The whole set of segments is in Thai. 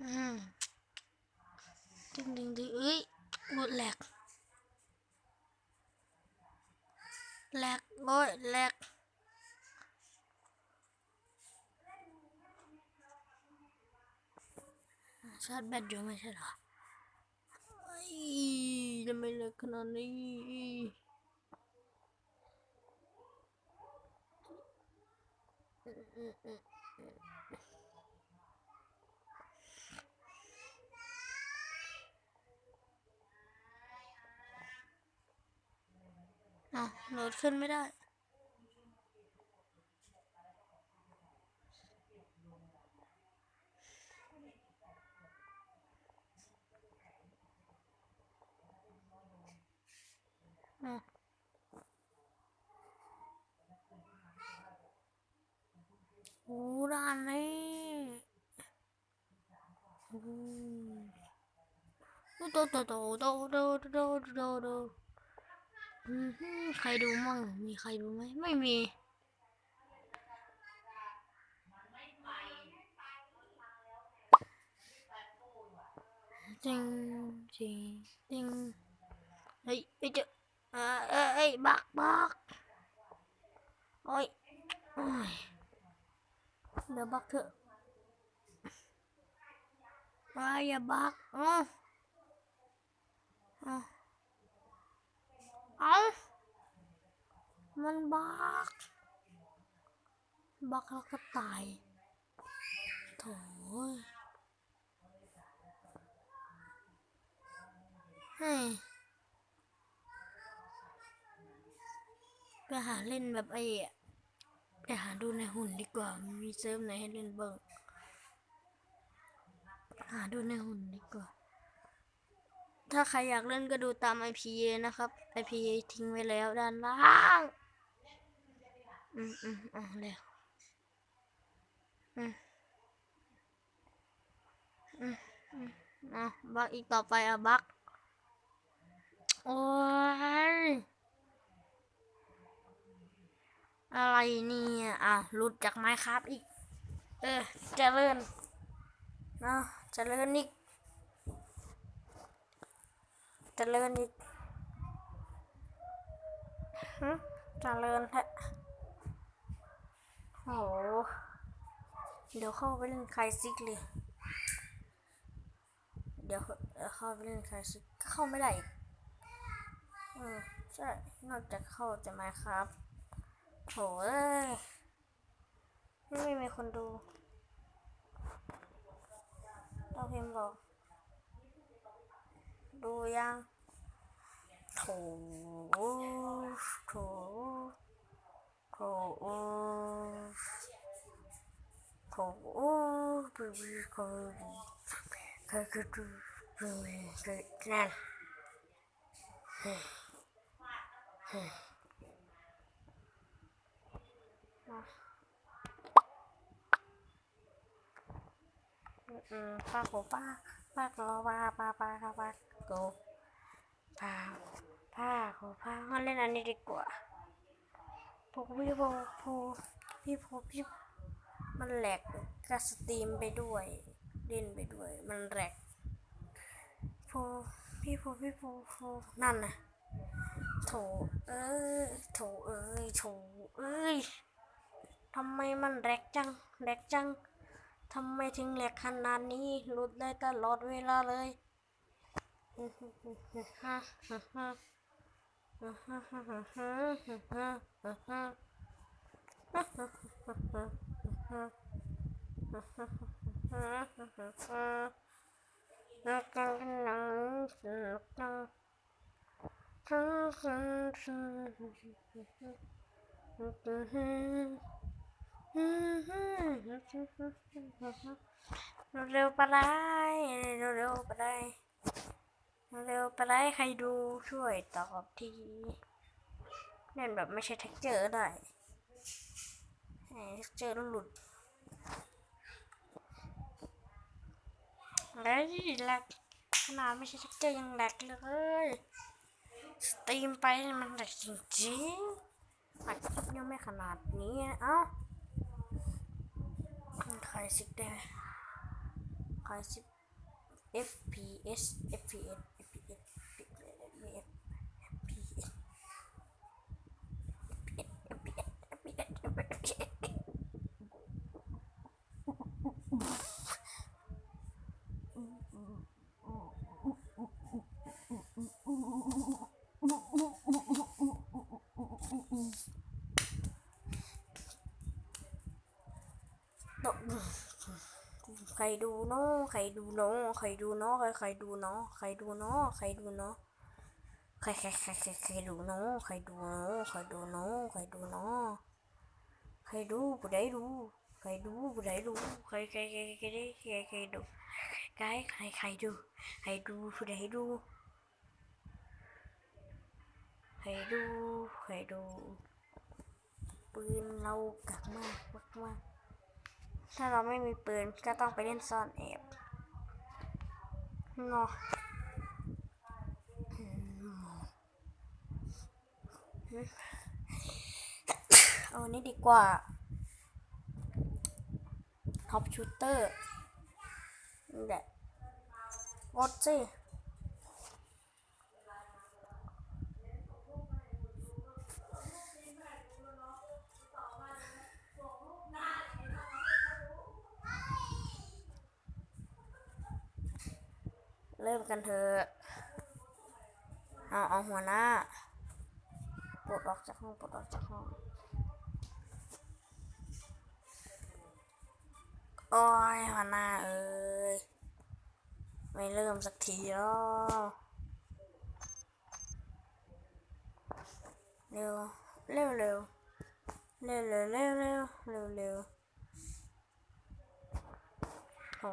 อืมดึงดึงดึงเอ้ยหลุดแหลกแหลกโอ้ยแหลกชาร์จแบตอยู่ไม่ใช่เหรอไอ้ยทำไมแหลกขนาดนี้อืมอืมอืม อ้าวโหลดขึ้นไม่ได้อ้าวโอ้ด่านนี้โอ้โตโตโตโตโตโตโตโตโตอืม ใครดูมั่ง มีใครดูไหม ไม่มี จริงจริงจริงเฮ้ยเฮ้เอ้ยเอ้ยเอ้ยบักบักโอ้ยโอ้ยเดี๋ยวบักเถอะว้าอย่าบักอ๋ออ๋อ เอมันบักบักแล้วก็ตายโถ่เฮ้ยไปหาเล่นแบบไอ้ไปหาดูในหุ่นดีกว่า มีเซิร์ฟไหนให้เล่นบ้างหาดูในหุ่นดีกว่า ถ้าใครอยากเล่นก็ดูตาม IPA นะครับ IPA ทิ้งไว้แล้วด้านล่าง อืมอืมอะแล้วอืมอืมอืมอะบักอีกต่อไปอะบักโอ้ยอะไรเนี่ยอะหลุดจากไม้ครับอีก เออเจริญเนาะเจริญอีก เจริญอีกหึเจริญแท้โห เดี๋ยวเข้าไปเล่นใครซิกเลย เดี๋ยวเข้าไปเล่นใครซิกก็เข้าไม่ได้อีกเอใช่ นอกจากเข้าจะมาครับโหเอ้ยไม่มีคนดูเราพิมบอก ดูยัง โถโถโถโถโถบีบีก็ก็ก็ดูดูดูนั่นเฮ้เฮ้ป้าโกป้าป้าโกป้าป้าป้าป้าป้าโกพา ผ้าขอผ้ามาเล่นอันนี้ดีกว่าพวกพี่พวกพูพี่พวกพี่มันแหลกก็สตรีมไปด้วย เล่นไปด้วย มันแหลกพวพี่พวพี่พวพวนั่นน่ะโถเอ้ยโถเอ้ยโถเอ้ยทำไมมันแหลกจังแหลกจังทำไมถึงแหลกขนาดนี้หลุดได้ตลอดเวลาเลย แล้วก็หฮังสืบฮ่อทั้งสองส่วนก็ให้เร็วๆไปได้เร็วๆไปได้ เร็วไปเลยใครดูช่วยตอบทีเล่นแบบไม่ใช่เท็กเจอร์ได้เท็กเจอร์หลุดเฮ้ยแหลกขนาดไม่ใช่เท็กเจอร์ยังแหลกเลยสตรีมไปมันแหลกจริงๆอัดคลิปยังไม่ขนาดนี้เอ้าใครสิกได้ใครสิบ FPS FPS FPS FPS Động ใครดูเนาะใครดูเนาะใครดูเนาะใครใครดูเนาะใครดูเนาะใครดูเนาะใครใครใครใครใครดูเนาะใครดูเนาะใครดูเนาะใครดูเนาะ ใครดูผู้ใดดูใครดูผู้ใดดูใครใครใครใครใครใครใครดูใครใครใครดูใครดูผู้ใดดูใครดูใครดูปืนเรากักมากมากมากถ้าเราไม่มีปืนก็ต้องไปเล่นซ่อนแอบเนาะอืม เอาอันนี้ดีกว่าท็อปชูเตอร์นี่แหละกดสิเริ่มกันเถอะ เอาเอาหัวหน้าปลดออกจากห้องปลดออกจากห้อง โอ้ยหัวหน้าเอ้ย ไม่เริ่มสักทีหรอกเร็วเร็วเร็วเร็วเร็วเร็วเร็วเร็วเร็วโอ้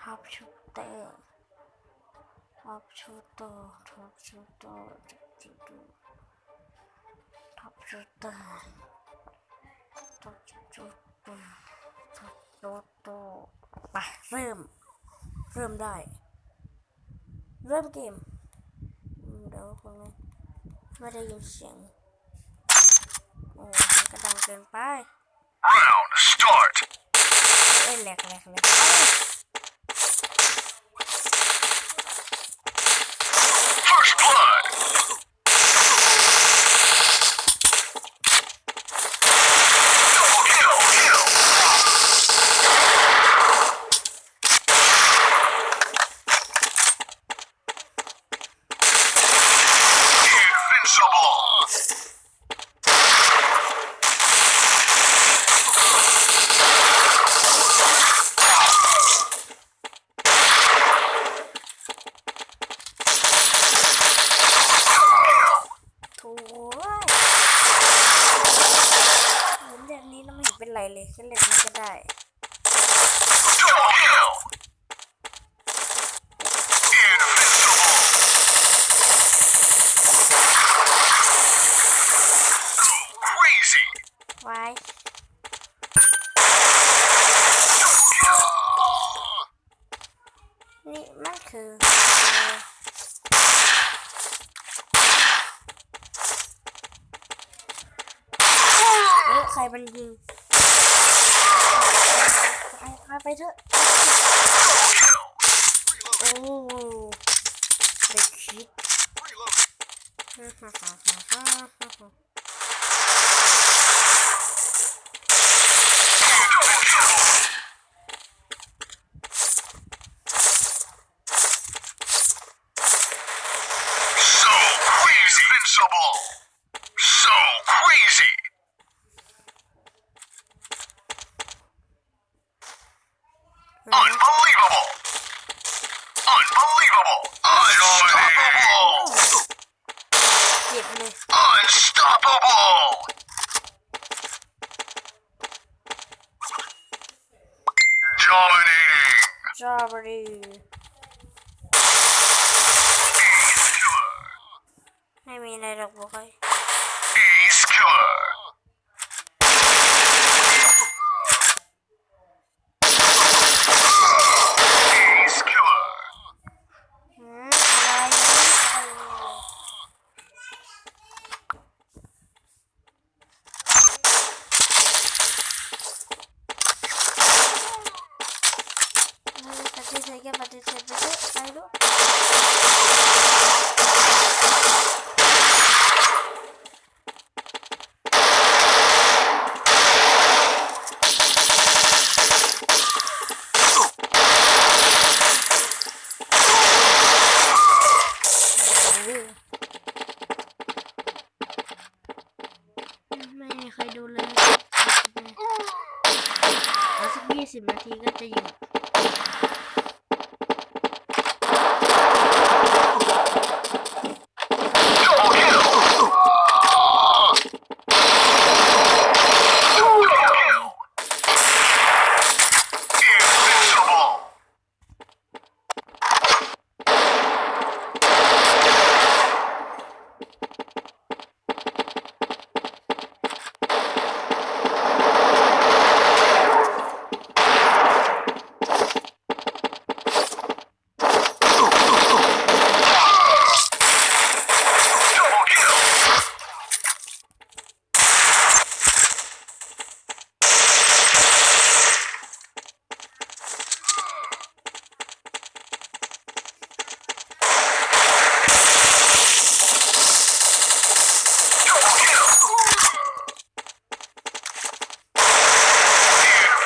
ท็อปชูเตอร์ท็อปชูเตอร์ท็อปชูเตอร์ท็อปชูเตอร์ท็อปชูเตอร์ โตโตไปเริ่ม เริ่มได้ เริ่มเกมอืมเดี๋ยวคนนึงไม่ได้ยินเสียงโอ้มันกระดังเกินไป Round start. เอ้ยแหลกแหลกแหลก นี่มันคือใครมันยิงไปไปเถอะโอ้เด็กคิดฮ่าฮ่าฮ่าฮ่าฮ่า Unbelievable! Unbelievable! Unstoppable! Unstoppable! Dominating! Dominating. ก็ปฏิเสธไปเถอะไปด้วย ไม่มีใครดูเลยเอาสักยี่สิบนาทีก็จะหยุด Double kill. Double kill. Invincible. double kill. double kill.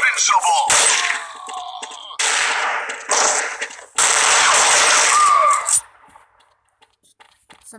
Invincible. ส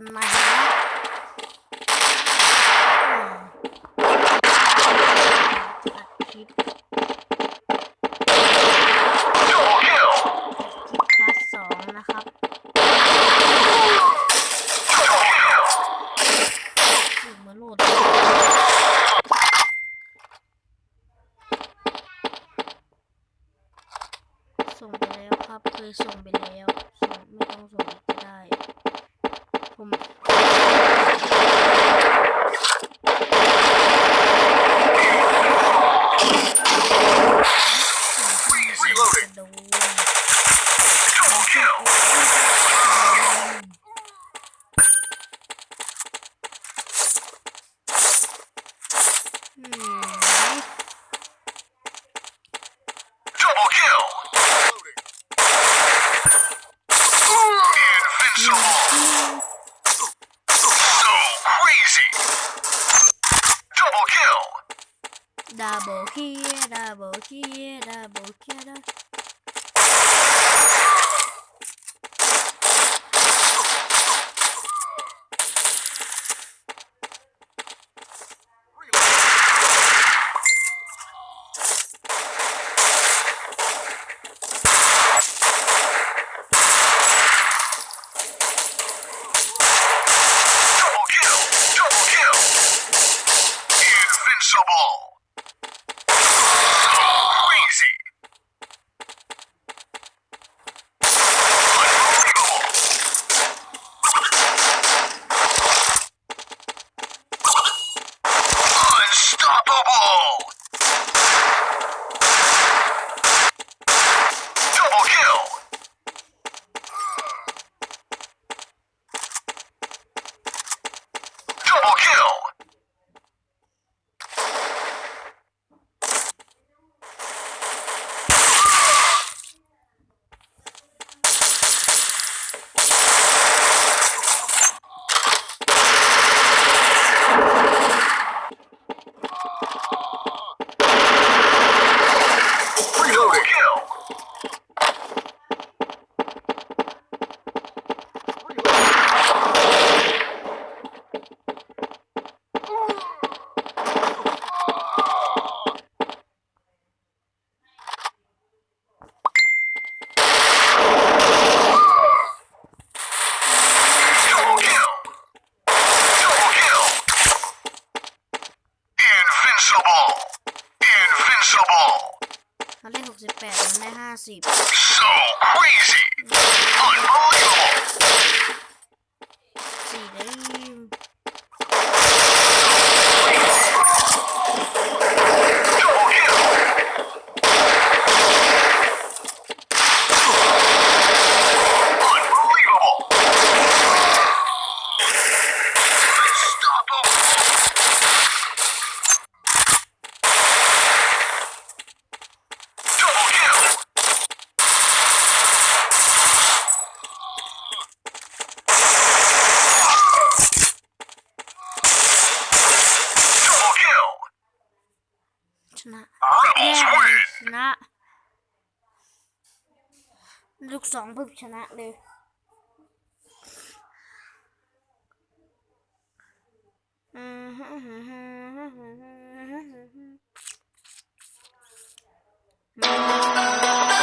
So crazy. Unbelievable. สองปุ๊บชนะเลยอืม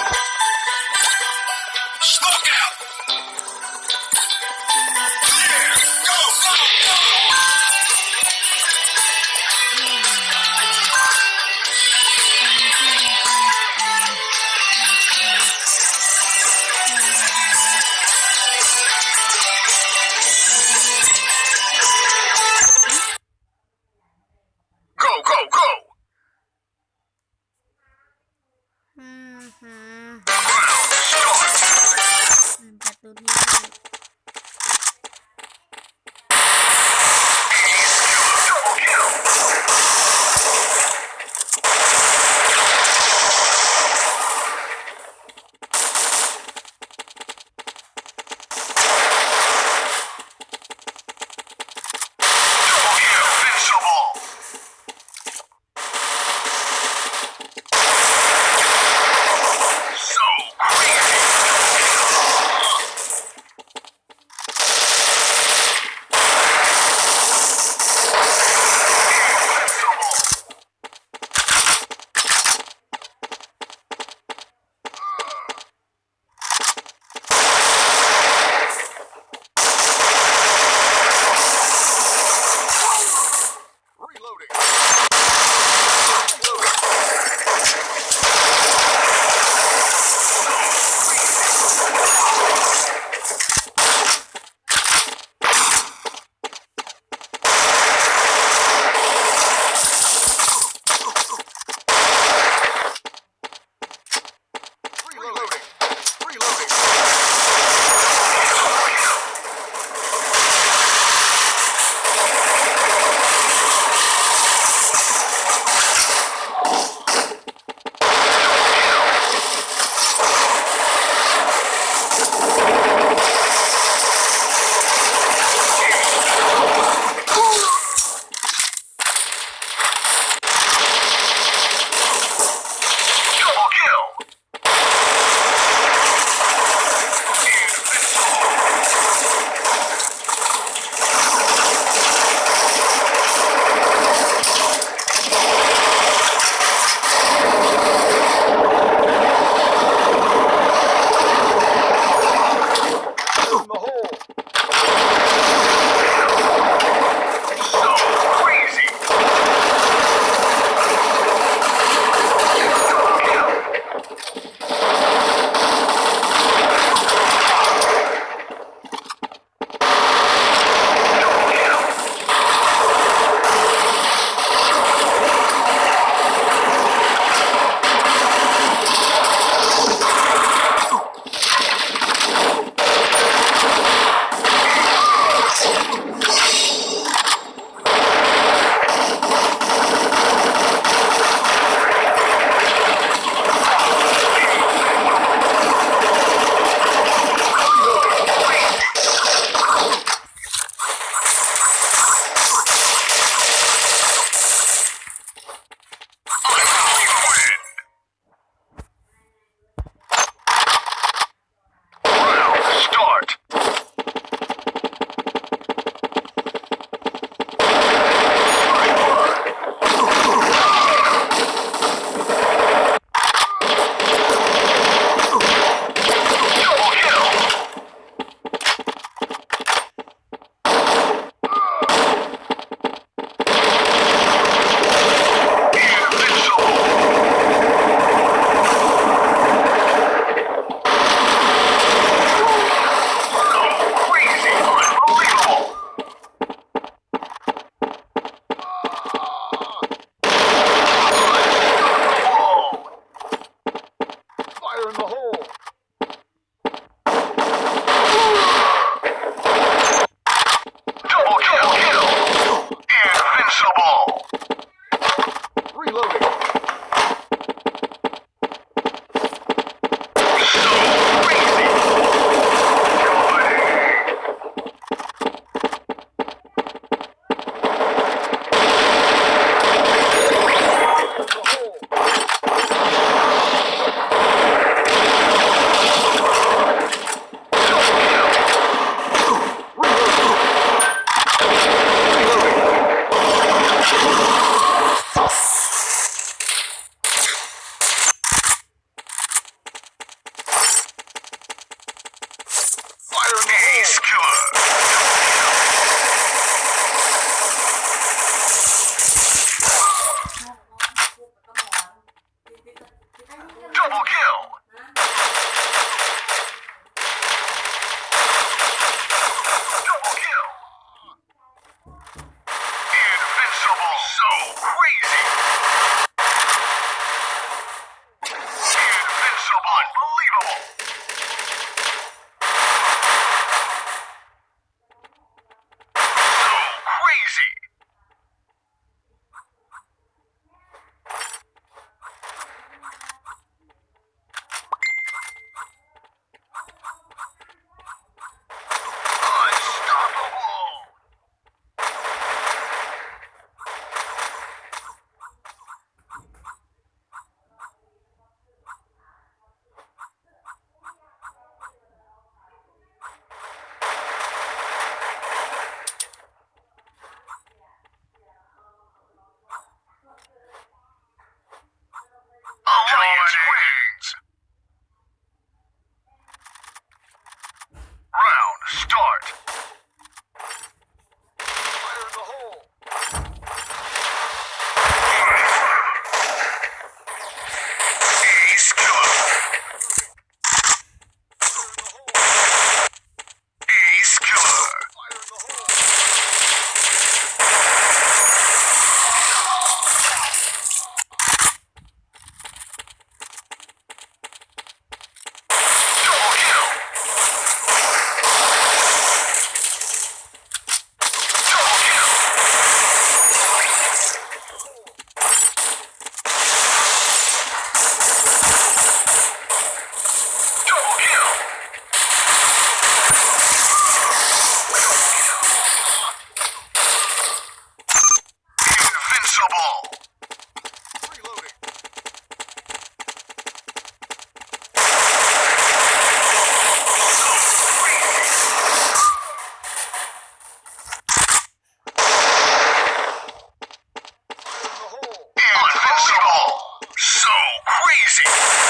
Music.